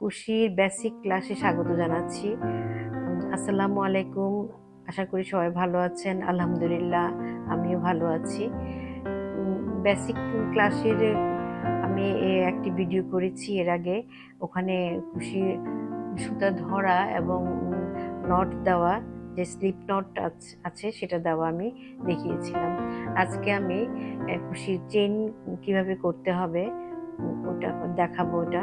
কুশির basic ক্লাসে স্বাগত জানাচ্ছি। আসসালামু আলাইকুম। আশা করি সবাই ভালো আছেন। আলহামদুলিল্লাহ, আমিও ভালো আছি। বেসিক ক্লাসের আমি একটি ভিডিও করেছি এর আগে। ওখানে কুশির সুতা ধরা এবং নট দেওয়া, যে স্লিপ নট আছে সেটা দেওয়া আমি দেখিয়েছিলাম। আজকে আমি কুশির চেন কীভাবে করতে হবে ওটা দেখাবো ওটা।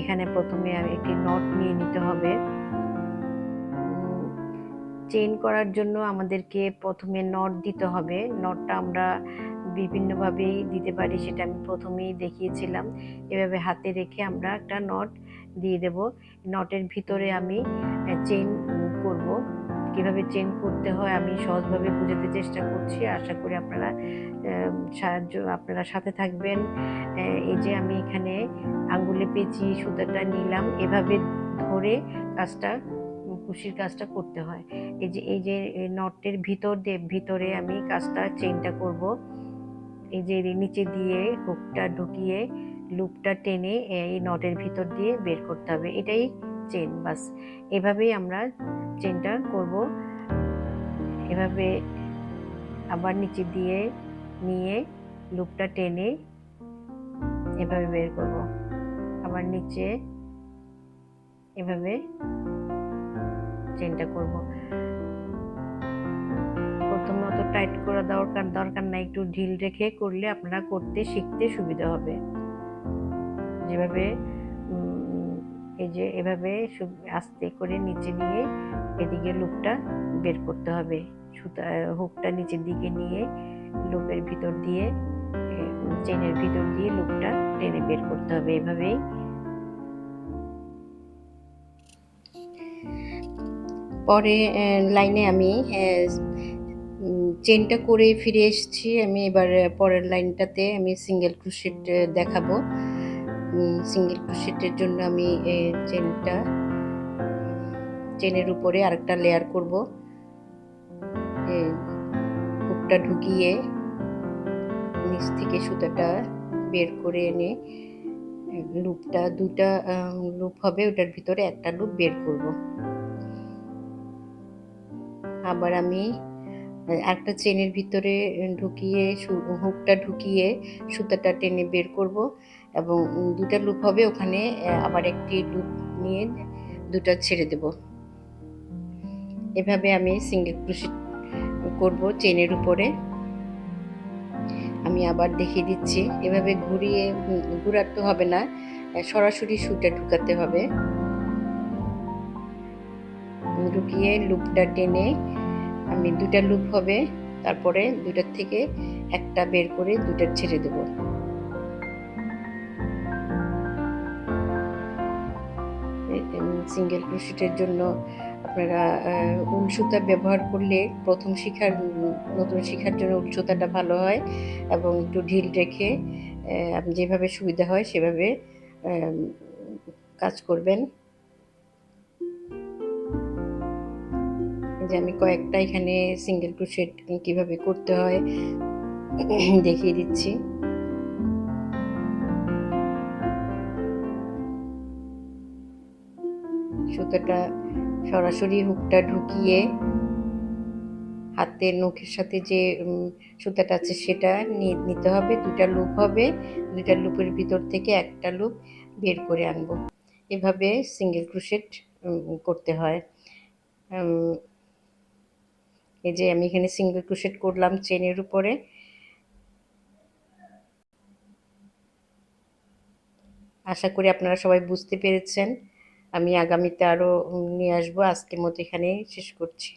এখানে প্রথমে একটি নট নিয়ে নিতে হবে। চেন করার জন্য আমাদেরকে প্রথমে নট দিতে হবে। নটটা আমরা বিভিন্নভাবেই দিতে পারি, সেটা আমি প্রথমেই দেখিয়েছিলাম। এভাবে হাতে রেখে আমরা একটা নট দিয়ে দেব। নটের ভিতরে আমি চেন করব। কীভাবে চেন করতে হয়, আমি সহজভাবে বোঝাতে চেষ্টা করছি। আশা করি আপনারা সাহায্য, আপনারা সাথে থাকবেন। এই যে আমি এখানে আঙ্গুলে পেঁচিয়ে সুতাটা নিলাম, এভাবে ধরে কাজটা কুশির কাজটা করতে হয়। এই যে এই যে নটের ভিতর দিয়ে, ভিতরে আমি কাজটা চেনটা করব। এই যে নিচে দিয়ে হুকটা ঢুকিয়ে লুপটা টেনে এই নটের ভিতর দিয়ে বের করতে হবে। এটাই চেন বাস। এভাবেই আমরা চেনটা করব। এভাবে আবার নিচে দিয়ে নিয়ে লুপটা টেনে এভাবে বের করব। আবার নিচে এভাবে চেনটা করব। প্রথমে অত টাইট করা দরকার দরকার নাই। একটু ঢিল রেখে করলে আপনারা করতে, শিখতে সুবিধা হবে। যেভাবে এই যে এভাবে আস্তে করে নিচে নিয়ে এদিকে লুপটা বের করতে হবে। সুতা হুকটা নিচের দিকে নিয়ে লুপের ভিতর দিয়ে চেনের ভিতর দিয়ে লুপটা টেনে বের করতে হবে এভাবেই। পরে লাইনে আমি চেনটা করে ফিরে এসেছি। আমি এবার পরের লাইনটাতে আমি সিঙ্গেল ক্রুশেট দেখাবো। সিঙ্গেল ক্রুশেটের জন্য আমি চেনটা চেনের উপরে আরেকটা লেয়ার করব। হুকটা ঢুকিয়ে নিচ থেকে সুতাটা বের করে এনে, লুপটা দুটা লুপ হবে ওটার ভিতরে একটা লুপ বের করব। আবার আমি একটা চেনের ভিতরে ঢুকিয়ে হুকটা ঢুকিয়ে সুতাটা টেনে বের করব এবং দুটা লুপ হবে, ওখানে আবার একটি লুপ নিয়ে দুটা ছেড়ে দেব। এভাবে আমি সিঙ্গেল ক্রোশেট করব চেনের উপরে। আমি আবার দেখিয়ে দিচ্ছি, এভাবে ঘুরিয়ে ঘুরাতে হবে না সরাসরি সুতা ঢুকাতে হবে। ঢুকিয়ে লুপটা টেনে আমি দুটা লুপ হবে, তারপরে দুটার থেকে একটা বের করে দুটা ছেড়ে দেব। সিঙ্গেল ক্রোশেটের জন্য আপনারা উল সুতা ব্যবহার করলে প্রথম শিখার, নতুন শিখার জন্য উল সুতাটা ভালো হয় এবং একটু ঢিল রেখে আপনি যেভাবে সুবিধা হয় সেভাবে কাজ করবেন। যে আমি কয়েকটা এখানে সিঙ্গেল ক্রোশেট কীভাবে করতে হয় দেখিয়ে দিচ্ছি। সুতোটা সরাসরি হুকটা ঢুকিয়ে হাতের নখের সাথে যে সুতাটা আছে সেটা নিতে হবে দুটা লুপ হবে দুটা লুপের ভিতর থেকে একটা লুপ বের করে আনব। এভাবে সিঙ্গেল ক্রুশেট করতে হয়। এই যে আমি এখানে সিঙ্গেল ক্রোশেট করলাম চেনের উপরে। আশা করি আপনারা সবাই বুঝতে পেরেছেন। আমি আগামীতে আরও নিয়ে আসব। আজকের মতো এখানেই শেষ করছি।